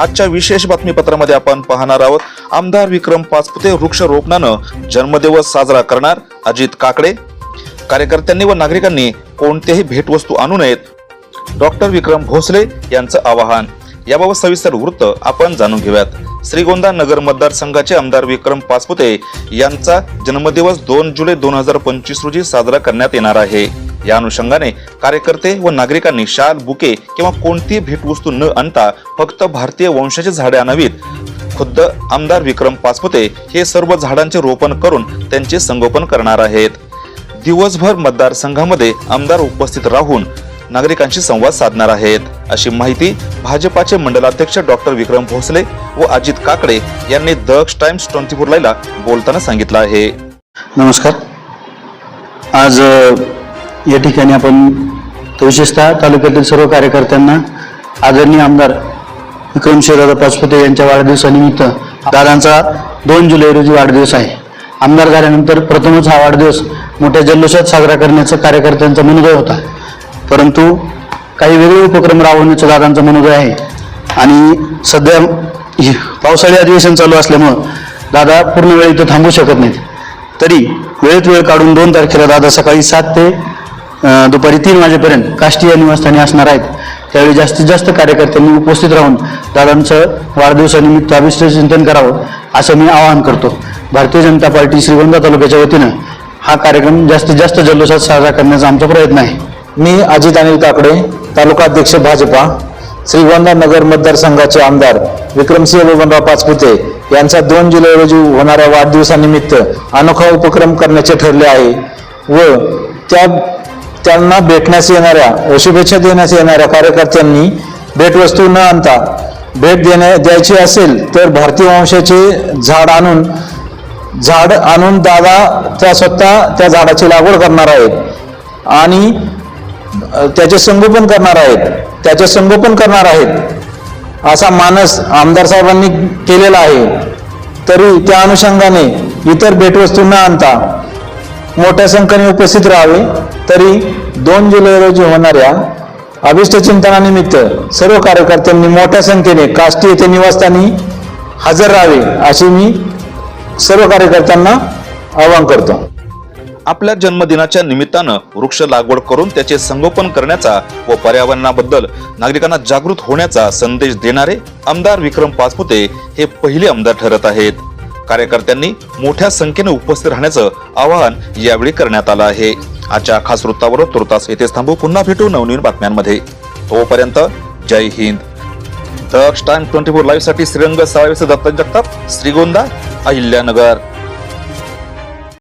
आजच्या विशेष बातमीपत्रामध्ये आपण पाहणार आहोत. आमदार विक्रम पाचपुते वृक्षारोपणानं जन्मदिवस साजरा करणार अजित काकडे. कार्यकर्त्यांनी व नागरिकांनी कोणत्याही भेटवस्तू आणू नयेत. डॉक्टर विक्रम भोसले यांचं आवाहन. याबाबत सविस्तर वृत्त आपण जाणून घेऊयात. श्रीगोंदा नगर मतदारसंघाचे आमदार विक्रम पाचपुते यांचा जन्मदिवस दोन जुलै दोन हजार पंचवीस रोजी साजरा करण्यात येणार आहे. या अनुषंगाने कार्यकर्ते व नागरिकांनी शाल बुके किंवा कोणतीही भेटवस्तू न आणता फक्त भारतीय वंशाची झाडे आणावीत. खुद्द आमदार विक्रम पाचपुते हे सर्व झाडांचे रोपण करून त्यांचे संगोपन करणार आहेत. दिवसभर मतदारसंघामध्ये आमदार उपस्थित राहून नागरिकांशी संवाद साधणार आहेत. अशी माहिती भाजपाचे मंडलाध्यक्ष डॉक्टर विक्रम भोसले व अजित काकडे यांनी दक्ष टाइम्स ट्वेंटी फोर लाईला बोलताना सांगितलं आहे. नमस्कार. आज या ठिकाणी आपण विशेषतः तालुक्यातील सर्व कार्यकर्त्यांना आदरणीय आमदार विक्रमशिवदादा पाचपुते यांच्या वाढदिवसानिमित्त दादांचा दोन जुलै रोजी वाढदिवस आहे. आमदार झाल्यानंतर प्रथमच हा वाढदिवस मोठ्या जल्लोषात साजरा करण्याचा कार्यकर्त्यांचा मनोदय होता. परंतु काही वेगळे उपक्रम राबवण्याचा दादांचा मनोदय आहे. आणि सध्या पावसाळी अधिवेशन चालू असल्यामुळं दादा पूर्ण वेळ इथं थांबू शकत नाहीत. तरी वेळेत वेळ काढून दोन तारखेला दादा सकाळी सात ते दुपारी तीन वाजेपर्यंत काष्टीय निवासस्थानी असणार आहेत. त्यावेळी जास्तीत जास्त कार्यकर्त्यांनी उपस्थित राहून दादांचं वाढदिवसानिमित्त अभिष्ट चिंतन करावं असं मी आवाहन करतो. भारतीय जनता पार्टी श्रीगोंदा तालुक्याच्या वतीनं हा कार्यक्रम जास्तीत जास्त जल्लोषात साजरा करण्याचा आमचा प्रयत्न आहे. मी अजित अनिल काकडे तालुका अध्यक्ष भाजपा श्रीगोंदा नगर मतदारसंघाचे आमदार विक्रमसिंह बबनराव पाचपुते यांचा दोन जुलै रोजी होणाऱ्या वाढदिवसानिमित्त अनोखा उपक्रम करण्याचे ठरले आहे व त्या त्यांना भेटण्यास येणाऱ्या व शुभेच्छा देण्यास येणाऱ्या कार्यकर्त्यांनी भेटवस्तू न आणता भेट देण्या द्यायची असेल तर भारतीय वंशाचे झाड आणून झाड आणून दादा त्या स्वतः त्या झाडाची लागवड करणार आहेत. आणि त्याचे संगोपन करणार आहेत. त्याचे संगोपन करणार आहेत. असा मानस आमदार साहेबांनी केलेला आहे. तरी त्या अनुषंगाने इतर भेटवस्तू न आणता मोठ्या संख्येने उपस्थित राहावे. तरी दोन जुलै रोजी होणाऱ्या अभिष्ट चिंतनानिमित्त सर्व कार्यकर्त्यांनी मोठ्या संख्येने काष्टी येथे निवासस्थानी हजर राहावे अशी मी सर्व कार्यकर्त्यांना आवाहन करतो. आपल्या जन्मदिनाच्या निमित्तानं वृक्ष लागवड करून त्याचे संगोपन करण्याचा व पर्यावरणाबद्दल नागरिकांना जागृत होण्याचा संदेश देणारे आमदार विक्रम पाचपुते हे पहिले आमदार ठरत आहेत. कार्यकर्त्यांनी मोठ्या संख्येने उपस्थित राहण्याचं आवाहन यावेळी करण्यात आलं आहे. आजच्या खास वृत्तावर तुर्तास येथेच थांबू. पुन्हा भेटू नवनवीन बातम्यांमध्ये. तोपर्यंत जय Hind. Daksh time twenty four लाईव्हसाठी श्रीरंग साळवेचे दत्तन जगताप श्रीगोंदा अहिल्यानगर.